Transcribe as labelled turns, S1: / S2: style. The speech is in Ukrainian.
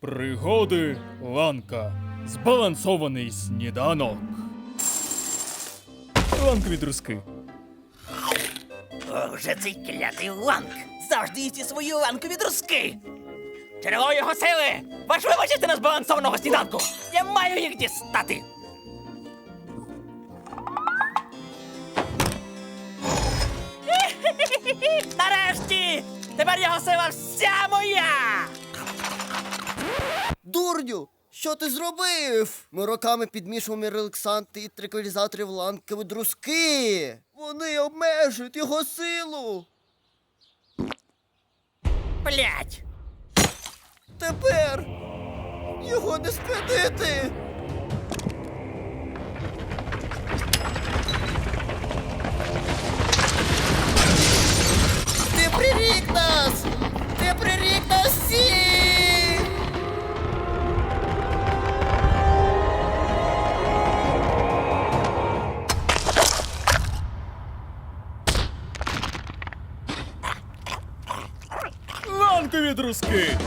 S1: Пригоди ланка. Збалансований сніданок. Ланкові друзки.
S2: Ох, же цей клятий ланк! Завжди їсти свої ланкові друзки! Джерело його сили! Важлива частина збалансованого сніданку! Я маю їх дістати! Нарешті! Тепер його сила вся моя!
S3: Дурню! Що ти зробив? Ми роками підмішуємо релаксанти і триквалізатори в ланкові друзки. Вони обмежують його силу.
S2: Блять!
S3: Тепер його не спинити.
S1: Франкові друзки.